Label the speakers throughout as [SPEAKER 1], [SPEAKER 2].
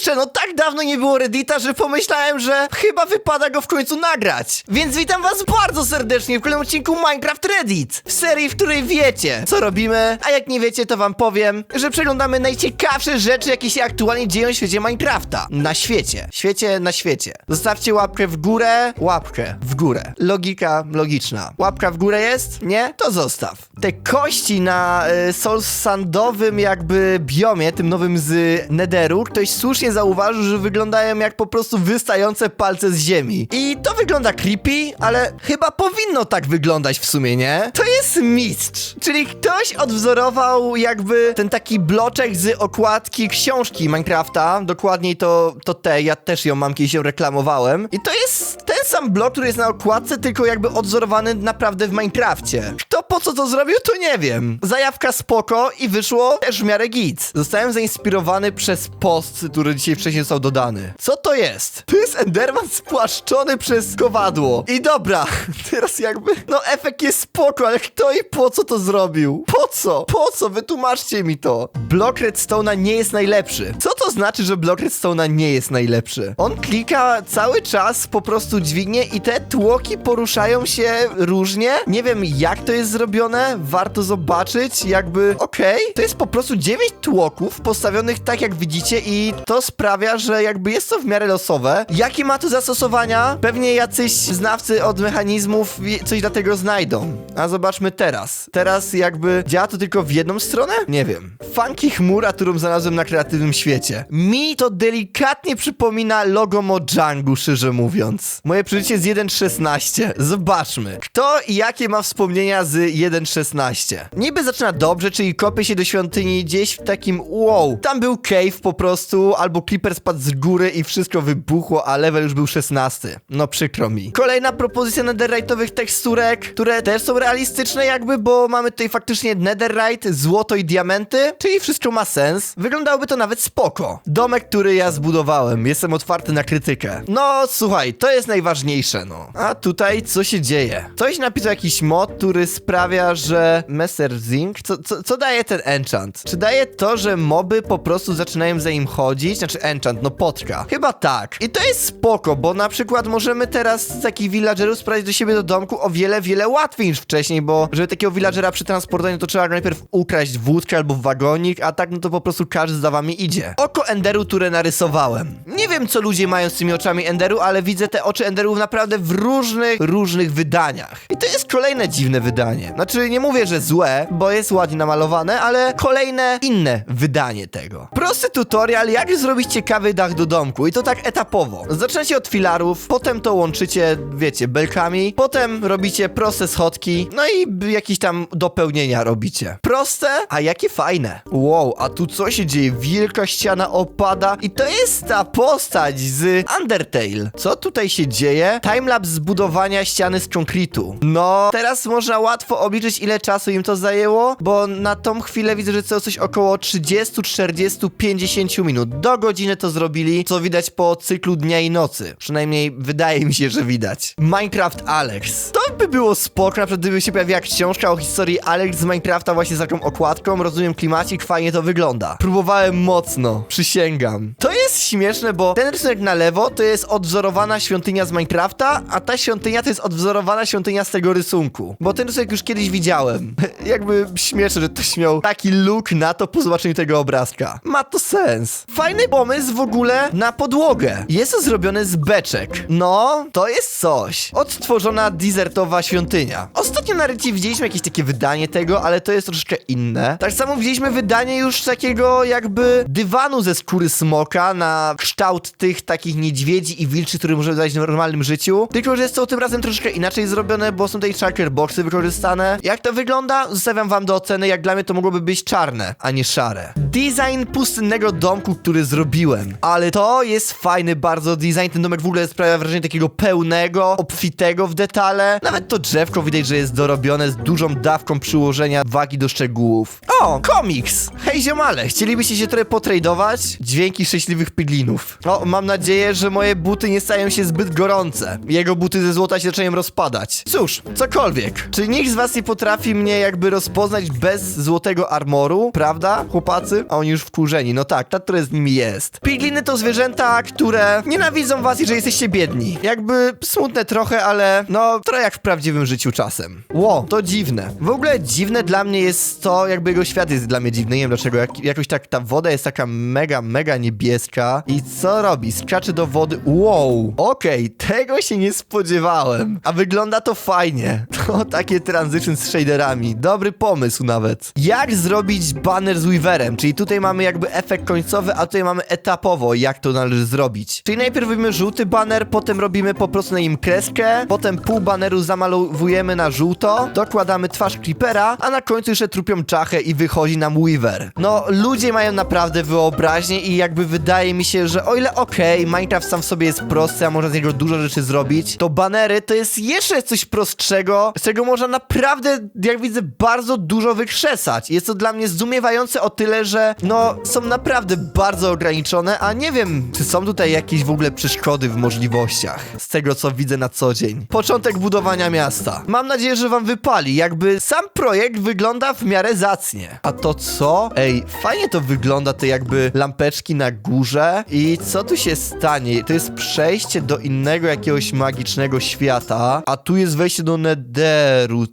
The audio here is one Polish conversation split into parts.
[SPEAKER 1] Kurczę, no tak dawno nie było Reddita, że pomyślałem, że chyba wypada go w końcu nagrać. Więc witam was bardzo serdecznie w kolejnym odcinku Minecraft Reddit. W serii, w której wiecie, co robimy, a jak nie wiecie, to wam powiem, że przeglądamy najciekawsze rzeczy, jakie się aktualnie dzieją w świecie Minecrafta. Na świecie. Świecie na świecie. Zostawcie łapkę w górę, łapkę w górę. Logika logiczna. Łapka w górę jest? Nie? To zostaw. Te kości na y, Soul Sandowym jakby biomie, tym nowym z Netheru, ktoś słusznie zauważył, że wyglądają jak po prostu wystające palce z ziemi. I to wygląda creepy, ale chyba powinno tak wyglądać w sumie, nie? To jest mistrz. Czyli ktoś odwzorował jakby ten taki bloczek z okładki książki Minecrafta. Dokładniej to, to te, ja też ją mam, kiedyś ją reklamowałem. I to jest ten sam blok, który jest na okładce, tylko jakby odzorowany naprawdę w Minecrafcie. Kto po co to zrobił, to nie wiem. Zajawka spoko i wyszło też w miarę git. Zostałem zainspirowany przez post, który dzisiaj wcześniej został dodany. Co to jest? To jest Enderman spłaszczony przez kowadło. I dobra, teraz jakby, no efekt jest spoko, ale kto i po co to zrobił? Po co? Po co? Wytłumaczcie mi to. Blok redstone'a nie jest najlepszy. Co to znaczy, że blok redstone'a nie jest najlepszy? On klika cały czas po prostu dźwignie i te tłoki poruszają się różnie. Nie wiem jak to jest zrobione, warto zobaczyć, jakby okej. To jest po prostu 9 tłoków postawionych tak jak widzicie i to sprawia, że jakby jest to w miarę losowe. Jakie ma to zastosowania? Pewnie jacyś znawcy od mechanizmów coś dla tego znajdą. A zobaczmy teraz. Teraz jakby działa to tylko w jedną stronę? Nie wiem. Funky chmura, którą znalazłem na kreatywnym świecie. Mi to delikatnie przypomina logo Mojangu, szczerze mówiąc. Moje przeżycie z 1.16. Zobaczmy. Kto i jakie ma wspomnienia z 1.16? Niby zaczyna dobrze, czyli kopie się do świątyni gdzieś w takim wow. Tam był cave po prostu, albo creeper spadł z góry i wszystko wybuchło, a level już był 16. No przykro mi. Kolejna propozycja netherite'owych teksturek, które też są realistyczne jakby, bo mamy tutaj faktycznie netherite, złoto i diamenty, czyli wszystko ma sens. Wyglądałoby to nawet spoko. Domek, który ja zbudowałem. Jestem otwarty na krytykę. No słuchaj, to jest najważniejsze, no. A tutaj co się dzieje? Ktoś napisał jakiś mod, który sprawia, że Messer Zinc, co, co, co daje ten enchant? Czy daje to, że moby po prostu zaczynają za nim chodzić? Znaczy enchant, no potka. Chyba tak. I to jest spoko, bo na przykład możemy teraz takich villagerów sprawić do siebie do domku o wiele, wiele łatwiej niż wcześniej, bo żeby takiego villagera przetransportować, to trzeba najpierw ukraść wódkę albo wagonik, a tak no to po prostu każdy za wami idzie. Oko Enderu, które narysowałem. Wiem, co ludzie mają z tymi oczami Enderu, ale widzę te oczy Enderów naprawdę w różnych, różnych wydaniach. I to jest kolejne dziwne wydanie. Znaczy, nie mówię, że złe, bo jest ładnie namalowane, ale kolejne inne wydanie tego. Prosty tutorial, jak zrobić ciekawy dach do domku i to tak etapowo. Zaczynacie od filarów, potem to łączycie, wiecie, belkami, potem robicie proste schodki, no i jakieś tam dopełnienia robicie. Proste, a jakie fajne. Wow, a tu co się dzieje? Wielka ściana opada i to jest ta postać z Undertale. Co tutaj się dzieje? Timelapse zbudowania ściany z konkretu. No, teraz można łatwo obliczyć ile czasu im to zajęło, bo na tą chwilę widzę, że to coś około 30, 40, 50 minut. Do godziny to zrobili, co widać po cyklu dnia i nocy. Przynajmniej wydaje mi się, że widać. Minecraft Alex. To by było spoko, na przykład gdyby się pojawiła książka o historii Alex z Minecrafta właśnie z taką okładką, rozumiem klimacik, fajnie to wygląda. Próbowałem mocno, przysięgam. To jest śmieszne, bo ten rysunek na lewo to jest odwzorowana świątynia z Minecrafta, a ta świątynia to jest odwzorowana świątynia z tego rysunku. Bo ten rysunek już kiedyś widziałem. Jakby śmieszne, że ktoś miał taki look na to po zobaczeniu tego obrazka. Ma to sens. Fajny pomysł w ogóle na podłogę. Jest to zrobione z beczek. No, to jest coś. Odtworzona desertowa świątynia. Ostatnio na Reddit widzieliśmy jakieś takie wydanie tego, ale to jest troszeczkę inne. Tak samo widzieliśmy wydanie już takiego jakby dywanu ze skóry smoka na kształt tych takich niedźwiedzi i wilczy, które możemy dać w normalnym życiu. Tylko, że jest to tym razem troszeczkę inaczej zrobione, bo są tutaj tracker boxy wykorzystane. Jak to wygląda? Zostawiam wam do oceny. Jak dla mnie to mogłoby być czarne, a nie szare. Design pustynnego domku, który zrobiłem. Ale to jest fajny bardzo design. Ten domek w ogóle sprawia wrażenie takiego pełnego, obfitego w detale. Nawet to drzewko widać, że jest dorobione z dużą dawką przyłożenia wagi do szczegółów. O, komiks! Hej ziomale, chcielibyście się trochę potradować? Dźwięki szczęśliwych piglinów. O, mam nadzieję, że moje buty nie stają się zbyt gorące. Jego buty ze złota się zaczynają rozpadać. Cóż, cokolwiek. Czy nikt z was nie potrafi mnie jakby rozpoznać bez złotego armoru, prawda, chłopacy? A oni już wkurzeni. No tak, ta, które z nimi jest. Pigliny to zwierzęta, które nienawidzą was, jeżeli jesteście biedni. Jakby smutne trochę, ale no, trochę jak w prawdziwym życiu czasem. Ło, to dziwne. W ogóle dziwne dla mnie jest to, jakby jego świat jest dla mnie dziwny. Nie wiem dlaczego, jak, jakoś tak ta woda jest taka mega, mega niebieska. I co robi? Skacze do wody. Wow, okej, tego się nie spodziewałem. A wygląda to fajnie. To takie transition z shaderami. Dobry pomysł nawet. Jak zrobić banner z Weaverem? Czyli tutaj mamy jakby efekt końcowy, a tutaj mamy etapowo, jak to należy zrobić. Czyli najpierw robimy żółty banner, potem robimy po prostu na nim kreskę, potem pół baneru zamalowujemy na żółto, dokładamy twarz Creepera, a na końcu jeszcze trupią czachę i wychodzi nam Weaver. No, ludzie mają naprawdę wyobraźnię i jakby wydaje mi się, że o ile okej, Minecraft sam w sobie jest prosty, a można z niego dużo rzeczy zrobić, to banery to jest jeszcze coś prostszego, z czego można naprawdę, jak widzę, bardzo dużo wykrzesać. Jest to dla mnie zdumiewające o tyle, że no, są naprawdę bardzo ograniczone, a nie wiem, czy są tutaj jakieś w ogóle przeszkody w możliwościach, z tego co widzę na co dzień. Początek budowania miasta. Mam nadzieję, że wam wypali, jakby sam projekt wygląda w miarę zacnie. A to co? Ej, fajnie to wygląda, te jakby lampeczki na górze. I co tu się stanie? To jest przejście do innego jakiegoś magicznego świata, a tu jest wejście do Nederu.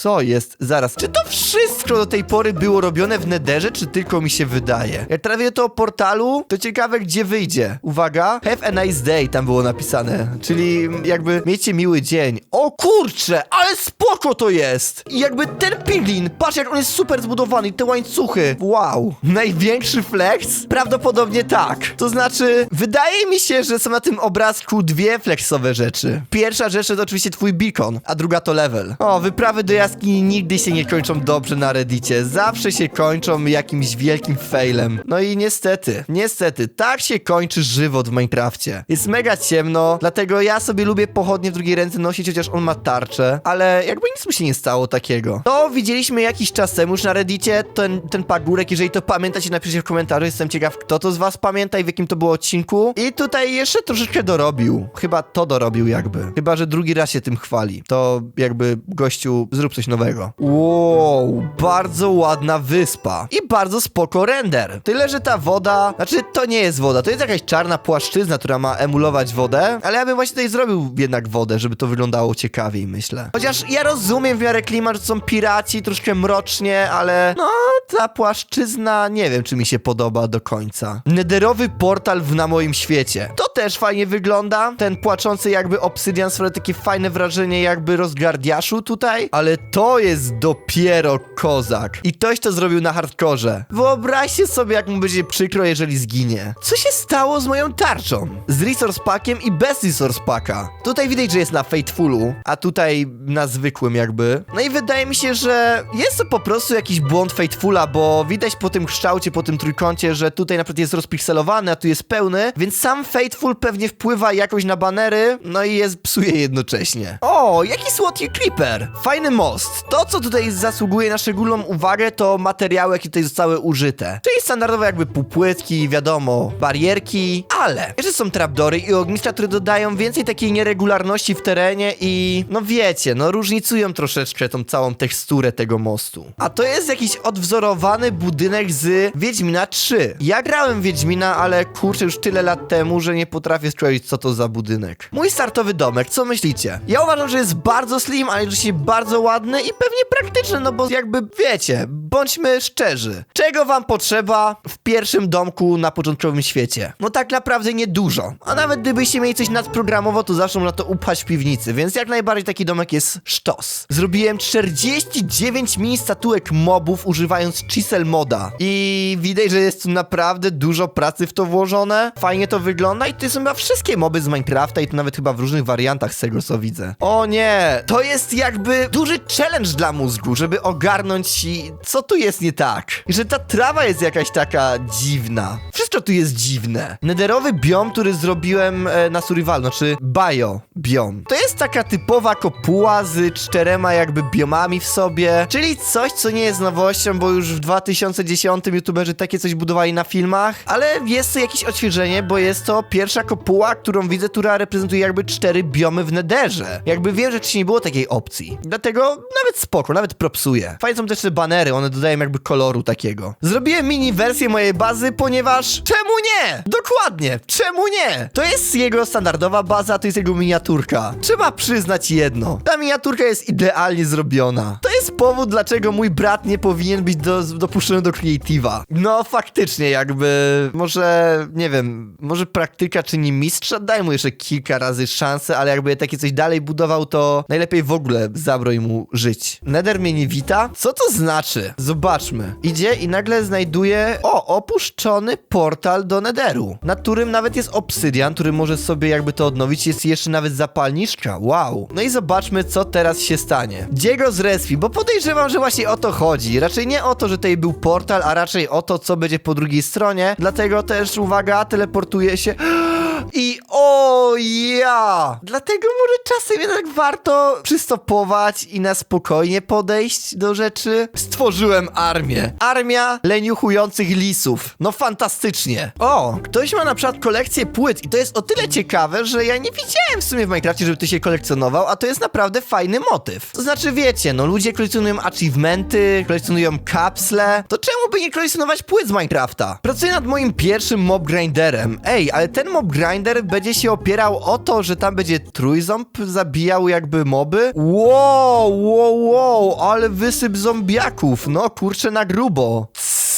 [SPEAKER 1] Co jest? Zaraz, czy to wszystko do tej pory było robione w Nederze, czy tylko mi się wydaje? Jak trafię to o portalu, to ciekawe gdzie wyjdzie. Uwaga, have a nice day tam było napisane, czyli jakby miejcie miły dzień. O kurcze, ale spoko to jest! I jakby ten piglin, patrz jak on jest super zbudowany, te łańcuchy. Wow, największy flex? Prawdopodobnie tak. To znaczy, wydaje mi się, że są na tym obrazku dwie flexowe rzeczy. Pierwsza rzecz to oczywiście twój beacon, a druga to level. O, wyprawy do jaskini nigdy się nie kończą dobrze na reddicie. Zawsze się kończą jakimś wielkim failem. No i niestety, niestety, tak się kończy żywot w Minecrafcie. Jest mega ciemno, dlatego ja sobie lubię pochodnie w drugiej ręce nosić, chociaż on ma tarczę, ale jakby nic mu się nie stało takiego. To widzieliśmy jakiś czas temu już na reddicie, ten, ten pagórek, jeżeli to pamiętacie, napiszcie w komentarzu, jestem ciekaw, kto to z was pamięta i w jakim to było odcinku. I tutaj jeszcze troszeczkę dorobił. Chyba to dorobił jakby. Chyba, że drugi raz się tym chwali. To jakby, gościu, zrób coś nowego. Wow, bardzo ładna wyspa. I bardzo spoko render. Tyle, że ta woda, znaczy to nie jest woda, to jest jakaś czarna płaszczyzna, która ma emulować wodę, ale ja bym właśnie tutaj zrobił jednak wodę, żeby to wyglądało ciekawiej, myślę. Chociaż ja rozumiem w miarę klimat, że są piraci, troszkę mrocznie, ale no, ta płaszczyzna nie wiem, czy mi się podoba do końca. Nederowy portal w, na moim świecie. To też fajnie wygląda. Ten płaczący jakby obsydian sprawia takie fajne wrażenie jakby rozgardiaszu tutaj, ale to jest dopiero kozak. I ktoś to zrobił na hardkorze. Wyobraźcie sobie, jak mu będzie przykro, jeżeli zginie. Co się stało z moją tarczą? Z resource packiem i bez resource packa. Tutaj widać, że jest na Fatefulu, a tutaj na zwykłym jakby. No i wydaje mi się, że jest to po prostu jakiś błąd Fatefula, bo widać po tym kształcie, po tym trójkącie, że tutaj na przykład jest rozpikselowany, a tu jest pełny, więc sam Fateful pewnie wpływa jakoś na banery, no i jest psuje jednocześnie. O, jaki słodki creeper! Fajny most. To, co tutaj zasługuje na szczególną uwagę, to materiały, jakie tutaj zostały użyte. Czyli standardowe jakby półpłytki, wiadomo, barierki, ale jeszcze są trapdory i ogniska, które dodają więcej takiej nieregularności w terenie i no wiecie, no różnicują troszeczkę tą całą teksturę tego mostu. A to jest jakiś odwzorowany budynek z Wiedźmina 3. Ja grałem Wiedźmina, ale kurczę już tyle lat temu, że nie potrafię skojarzyć co to za budynek. Mój startowy domek, co myślicie? Ja uważam, że jest bardzo slim, ale jednocześnie bardzo ładny i pewnie praktyczny, no bo jakby wiecie, bądźmy szczerzy. Czego wam potrzeba w pierwszym domku na początkowym świecie? No tak naprawdę niedużo. A nawet gdybyście mieli coś nadprogramowo, to zawsze można to upchać w piwnicy, więc jak najbardziej taki domek jest sztos. Zrobiłem 49 mini statuek mobów używając chisel moda i widać, że jest tu naprawdę dużo pracy w to włożone. Fajnie to wygląda i to są chyba wszystkie moby z Minecrafta i to nawet chyba w różnych wariantach z tego co widzę. O nie, to jest jakby duży challenge dla mózgu, żeby ogarnąć co tu jest nie tak. I że ta trawa jest jakaś taka dziwna. Wszystkie to tu jest dziwne? Nederowy biom, który zrobiłem e, na survival, znaczy bio biom. To jest taka typowa kopuła z czterema jakby biomami w sobie, czyli coś, co nie jest nowością, bo już w 2010 youtuberzy takie coś budowali na filmach, ale jest to jakieś odświeżenie, bo jest to pierwsza kopuła, którą widzę, która reprezentuje jakby cztery biomy w Nederze. Jakby wiem, że wcześniej nie było takiej opcji. Dlatego nawet spoko, nawet propsuję. Fajne są też te banery, one dodają jakby koloru takiego. Zrobiłem mini wersję mojej bazy, ponieważ czemu nie? Dokładnie, czemu nie? To jest jego standardowa baza, to jest jego miniaturka. Trzeba przyznać jedno. Ta miniaturka jest idealnie zrobiona. To jest powód, dlaczego mój brat nie powinien być do, dopuszczony do Creative'a. No faktycznie jakby, może, nie wiem, może praktyka czyni mistrza, daj mu jeszcze kilka razy szansę, ale jakby takie coś dalej budował, to najlepiej w ogóle zabroń mu żyć. Nether mnie nie wita? Co to znaczy? Zobaczmy. Idzie i nagle znajduje, o, opuszczony portal do Netheru, na którym nawet jest obsydian, który może sobie jakby to odnowić, jest jeszcze nawet zapalniczka, wow. No i zobaczmy, co teraz się stanie. Gdzie go zrespi, bo podejrzewam, że właśnie o to chodzi. Raczej nie o to, że tutaj był portal, a raczej o to, co będzie po drugiej stronie. Dlatego też, uwaga, teleportuje się... I o ja! Dlatego może czasem jednak warto przystopować i na spokojnie podejść do rzeczy. Stworzyłem armię. Armia leniuchujących lisów. No fantastycznie. O, ktoś ma na przykład kolekcję płyt i to jest o tyle ciekawe, że ja nie widziałem w sumie w Minecrafcie, żeby ty się kolekcjonował, a to jest naprawdę fajny motyw. To znaczy wiecie, no ludzie kolekcjonują achievementy, kolekcjonują kapsle, to czemu by nie kolekcjonować płyt z Minecrafta? Pracuję nad moim pierwszym mob grinderem. Ej, ale ten mob grinder będzie się opierał o to, że tam będzie trójząb zabijał jakby moby? Wow, wow, wow, ale wysyp zombiaków, no kurczę na grubo.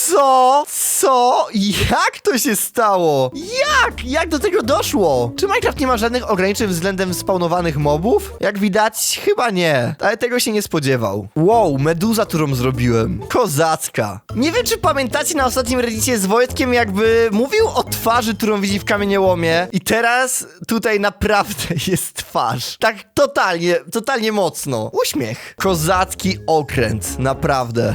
[SPEAKER 1] Co? Co? Jak to się stało? Jak? Jak do tego doszło? Czy Minecraft nie ma żadnych ograniczeń względem spawnowanych mobów? Jak widać, chyba nie. Ale tego się nie spodziewał. Wow, meduza, którą zrobiłem. Kozacka. Nie wiem, czy pamiętacie na ostatnim reddicie z Wojtkiem, jakby mówił o twarzy, którą widzi w kamieniołomie i teraz tutaj naprawdę jest twarz. Tak totalnie, totalnie mocno. Uśmiech. Kozacki okręt, naprawdę.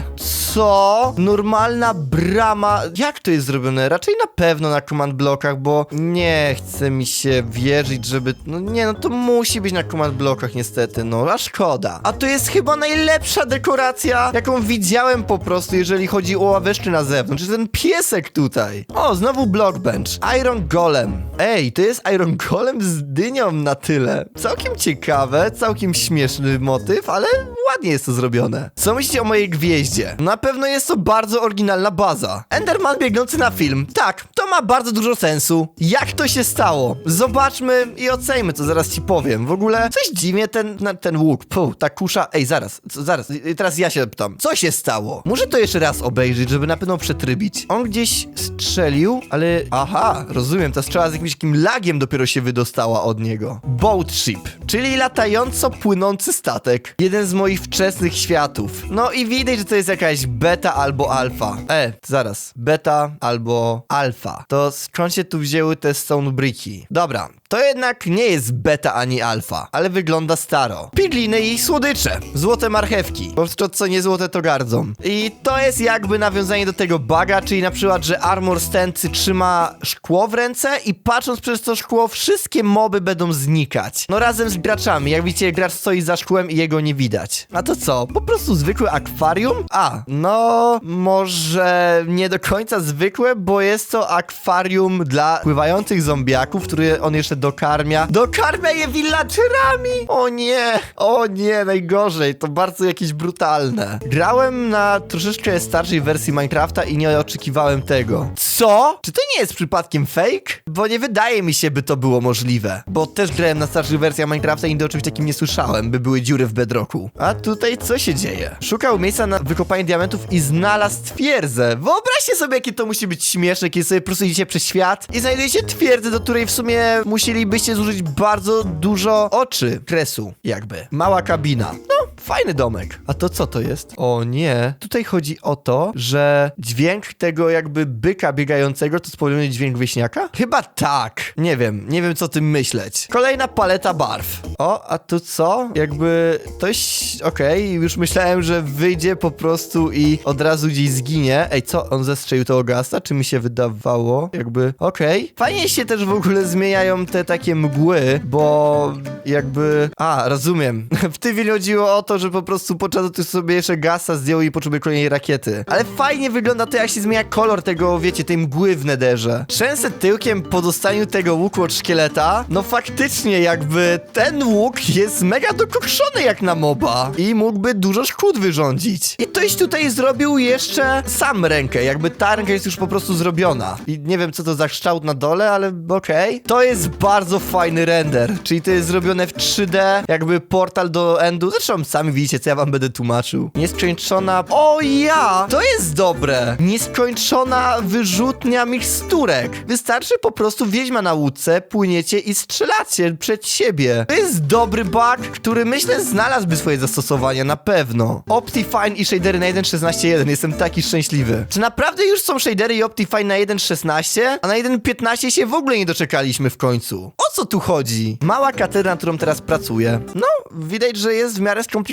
[SPEAKER 1] Co? Normalna brama. Jak to jest zrobione? Raczej na pewno na command blokach, bo nie chce mi się wierzyć, żeby. No nie, no to musi być na command blokach, niestety, no, a szkoda. A to jest chyba najlepsza dekoracja, jaką widziałem po prostu, jeżeli chodzi o ławeczki na zewnątrz. Ten piesek tutaj. O, znowu blockbench. Iron Golem. Ej, to jest Iron Golem z dynią na tyle. Całkiem ciekawe, całkiem śmieszny motyw, ale ładnie jest to zrobione. Co myślicie o mojej gwieździe? Na pewno jest to bardzo oryginalna baza. Enderman biegnący na film. Tak, to ma bardzo dużo sensu. Jak to się stało? Zobaczmy i oceńmy, co zaraz ci powiem. W ogóle coś dziwnie ten, ten łuk. Puh, ta kusza. Ej, zaraz, zaraz, teraz ja się pytam. Co się stało? Muszę to jeszcze raz obejrzeć, żeby na pewno przetrybić. On gdzieś strzelił, ale... Aha, rozumiem, ta strzała z jakimś takim lagiem dopiero się wydostała od niego. Boat ship, czyli latająco płynący statek. Jeden z moich wczesnych światów. No i widać, że to jest jakaś beta albo alfa. E, zaraz. Beta albo alfa. To skąd się tu wzięły te stone bricki? Dobra, to jednak nie jest beta ani alfa, ale wygląda staro. Pigliny i słodycze. Złote marchewki. Bo to co nie złote to gardzą. I to jest jakby nawiązanie do tego baga, czyli na przykład, że Armor Stancy trzyma szkło w ręce i patrząc przez to szkło wszystkie moby będą znikać. No razem z graczami. Jak widzicie, gracz stoi za szkłem i jego nie widać. A to co? Po prostu zwykłe akwarium? A, no może nie do końca zwykłe, bo jest to akwarium dla pływających zombiaków, które on jeszcze dokarmia. Dokarmia je villagerami! O nie, o nie, najgorzej. To bardzo jakieś brutalne. Grałem na troszeczkę starszej wersji Minecrafta i nie oczekiwałem tego. Co? Czy to nie jest przypadkiem fake? Bo nie wydaje mi się, by to było możliwe. Bo też grałem na starszych wersjach Minecrafta i nigdy o czymś takim nie słyszałem, by były dziury w bedrocku. A tutaj co się dzieje? Szukał miejsca na wykopanie diamentów i znalazł twierdzę. Wyobraźcie sobie, jakie to musi być śmieszne, kiedy sobie po prostu idziecie przez świat i znajdujecie twierdzę, do której w sumie musielibyście zużyć bardzo dużo oczy kresu, jakby. Mała kabina. No, Fajny domek. A to co to jest? O nie. Tutaj chodzi o to, że dźwięk tego jakby byka biegającego to spowoduje dźwięk wieśniaka? Chyba tak. Nie wiem. Nie wiem co o tym myśleć. Kolejna paleta barw. O, a tu co? Jakby ktoś... Okej, już myślałem, że wyjdzie po prostu i od razu gdzieś zginie. Ej, co? On zestrzelił tego gasta? Czy mi się wydawało? Jakby... Okej. Fajnie się też w ogóle zmieniają te takie mgły, bo jakby... A, rozumiem. W tym chodziło o to, że po prostu podczas to sobie jeszcze gasa zdjął i potrzebuje kolejnej rakiety. Ale fajnie wygląda to, jak się zmienia kolor tego, wiecie, tej mgły w nederze. Trzęsę tyłkiem po dostaniu tego łuku od szkieleta. No faktycznie, jakby ten łuk jest mega dokokszony jak na moba i mógłby dużo szkód wyrządzić. I ktoś tutaj zrobił jeszcze sam rękę, jakby ta ręka jest już po prostu zrobiona. I nie wiem, co to za kształt na dole, ale okej. To jest bardzo fajny render, czyli to jest zrobione w 3D, jakby portal do endu. Zresztą sami widzicie, co ja wam będę tłumaczył. Nieskończona... O ja! To jest dobre! Nieskończona wyrzutnia miksturek. Wystarczy po prostu wiedźma na łódce, płyniecie i strzelacie przed siebie. To jest dobry bug, który myślę znalazłby swoje zastosowanie, na pewno. Optifine i shadery na 1.16.1, jestem taki szczęśliwy. Czy naprawdę już są shadery i Optifine na 1.16? A na 1.15 się w ogóle nie doczekaliśmy w końcu. O co tu chodzi? Mała katedra, nad którą teraz pracuję. No, widać, że jest w miarę skomplikowana.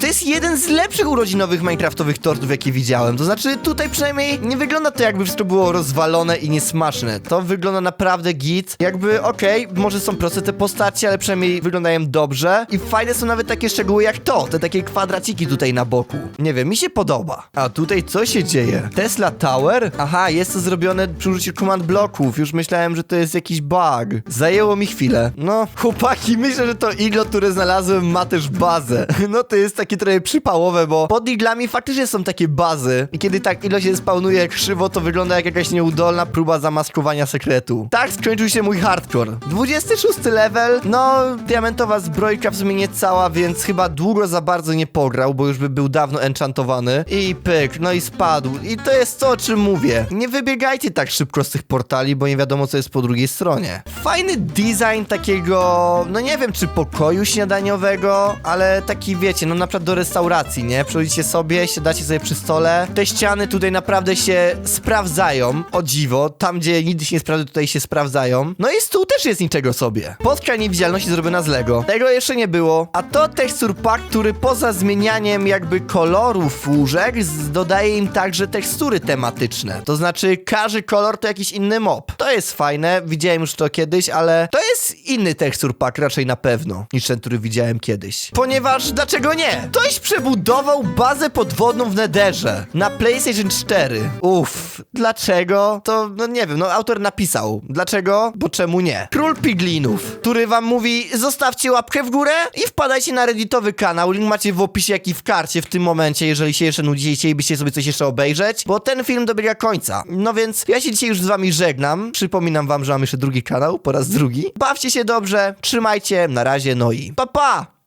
[SPEAKER 1] To jest jeden z lepszych urodzinowych minecraftowych tortów, jakie widziałem. To znaczy, tutaj przynajmniej nie wygląda to, jakby wszystko było rozwalone i niesmaczne. To wygląda naprawdę git. Jakby, okej, może są proste te postacie, ale przynajmniej wyglądają dobrze. I fajne są nawet takie szczegóły jak to, te takie kwadraciki tutaj na boku. Nie wiem, mi się podoba. A tutaj co się dzieje? Tesla Tower? Aha, jest to zrobione przy użyciu command bloków. Już myślałem, że to jest jakiś bug. Zajęło mi chwilę. No, chłopaki, myślę, że to iglo, które znalazłem, ma też bazę. No to jest takie trochę przypałowe, bo pod iglami faktycznie są takie bazy. I kiedy tak iglo się spawnuje krzywo, to wygląda jak jakaś nieudolna próba zamaskowania sekretu. Tak skończył się mój hardcore. 26 level, no diamentowa zbrojka w sumie nie cała, więc chyba długo za bardzo nie pograł, bo już by był dawno enchantowany. I pyk, no i spadł. I to jest to, o czym mówię. Nie wybiegajcie tak szybko z tych portali, bo nie wiadomo, co jest po drugiej stronie. Fajny design takiego, no nie wiem, czy pokoju śniadaniowego, ale taki, wiecie, no na przykład do restauracji, nie? Przychodzicie sobie, siadacie sobie przy stole. Te ściany tutaj naprawdę się sprawdzają, o dziwo. Tam, gdzie nigdy się nie sprawdza, tutaj się sprawdzają. No i stół też jest niczego sobie. Podka niewidzialności zrobiona z Lego. Tego jeszcze nie było. A to tekstur pack, który poza zmienianiem jakby kolorów łóżek, dodaje im także tekstury tematyczne. To znaczy, każdy kolor to jakiś inny mob. To jest fajne, widziałem już to kiedyś, ale to jest inny tekstur pack raczej na pewno, niż ten, który widziałem kiedyś. Ponieważ, dlaczego nie? Ktoś przebudował bazę podwodną w Netherze na PlayStation 4. Uff, dlaczego? To, no nie wiem, no autor napisał. Dlaczego? Bo czemu nie? Król Piglinów, który wam mówi, zostawcie łapkę w górę i wpadajcie na redditowy kanał. Link macie w opisie, jak i w karcie w tym momencie, jeżeli się jeszcze nudzicie i chcielibyście sobie coś jeszcze obejrzeć, bo ten film dobiega końca. No więc ja się dzisiaj już z wami żegnam. Przypominam wam, że mam jeszcze drugi kanał, po raz drugi. Bawcie się dobrze, trzymajcie, na razie, no i pa pa!